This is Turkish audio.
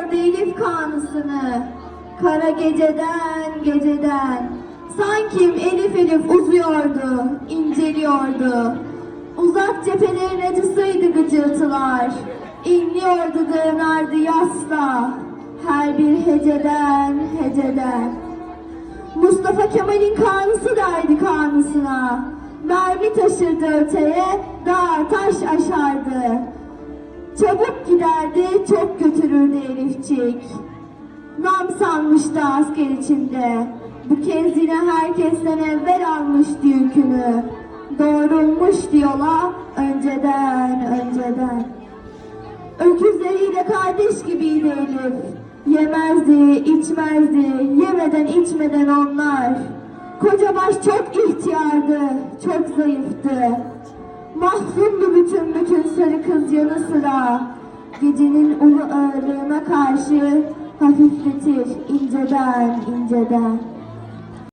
uzuyordu Elif kanısını. Kara geceden geceden. Sanki Elif Elif uzuyordu, inceliyordu. Uzak cephelerin acısıydı gıcırtılar. İnliyordu dığınardı yasla. Her bir heceden heceden. Mustafa Kemal'in kanısı derdi kanısına. Mermi taşırdı öteye, dağ taş aşardı. Çabuk giderdi, çok götürürdü Elifçik. Nam sanmıştı asker içinde. Bu kez yine herkesten evvel almıştı yükünü. Doğrulmuş diyorlar önceden, önceden. Öküzleriyle kardeş gibiydi Elif. Yemezdi, içmezdi, yemeden içmeden onlar. Koca baş çok ihtiyardı, çok zayıftı. Mahzundu bütün bütün sarı kız yanı sıra. Gecenin ulu ağırlığına karşı hafifletir inceden inceden.